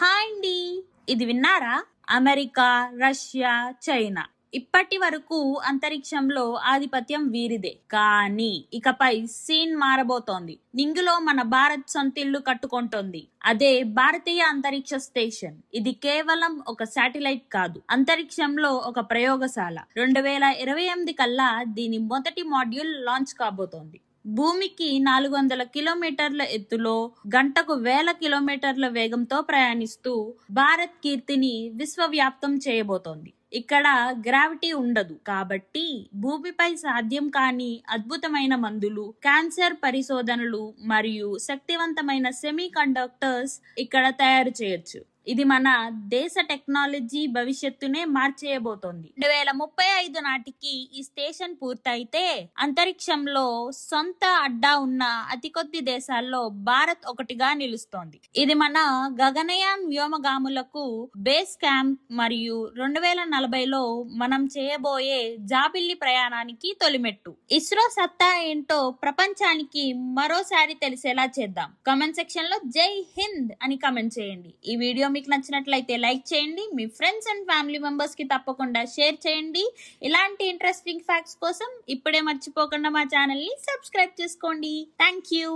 Hi అండి. ఇది విన్నారా? America Russia China. ఇప్పటి వరకు అంతరిక్షంలో ఆధిపత్యం వీరిదే. కానీ ఇకపై సీన్ మారబోతోంది. నింగిలో మన భారత్ సొంతిల్లు కట్టుకుంటోంది. అదే భారతీయ అంతరిక్ష స్టేషన్. ఇది కేవలం ఒక శాటిలైట్ కాదు. అంతరిక్షంలో ఒక ప్రయోగశాల. రెండు వేల ఇరవై ఎనిమిది కల్లా దీని మొదటి మాడ్యూల్ లాంచ్ కాబోతోంది. భూమికి నాలుగు వందల కిలోమీటర్ల ఎత్తులో గంటకు వేల కిలోమీటర్ల వేగంతో ప్రయాణిస్తూ భారత్ కీర్తిని విశ్వవ్యాప్తం చేయబోతోంది. ఇక్కడ గ్రావిటీ ఉండదు. కాబట్టి భూమిపై సాధ్యం కాని అద్భుతమైన మందులు క్యాన్సర్ పరిశోధనలు మరియు శక్తివంతమైన సెమీ కండక్టర్స్ ఇక్కడ తయారు చేయొచ్చు. ఇది మన దేశ టెక్నాలజీ భవిష్యత్తునే మార్చేయబోతోంది. రెండు వేల ముప్పై ఐదు నాటికి ఈ స్టేషన్ పూర్తయితే అంతరిక్షంలో సొంత అడ్డా ఉన్న అతి కొద్ది దేశాల్లో భారత్ ఒకటిగా నిలుస్తోంది. ఇది మన గగనయాన్ వ్యోమగాములకు బేస్ క్యాంప్ మరియు రెండు వేల నలభైలో మనం చేయబోయే జాబిల్లి ప్రయాణానికి తొలిమెట్టు. ఇస్రో సత్తా ఏంటో ప్రపంచానికి మరోసారి తెలిసేలా చేద్దాం. కామెంట్ సెక్షన్లో జై హింద్ అని కామెంట్ చేయండి. ఈ వీడియో మీకు నచ్చినట్లయితే లైక్ చేయండి. మీ ఫ్రెండ్స్ అండ్ ఫ్యామిలీ మెంబర్స్కి తప్పకుండా షేర్ చేయండి. ఇలాంటి ఇంట్రెస్టింగ్ ఫ్యాక్ట్స్ కోసం ఇప్పుడే మర్చిపోకుండా మా ఛానల్ని సబ్స్క్రైబ్ చేసుకోండి. Thank you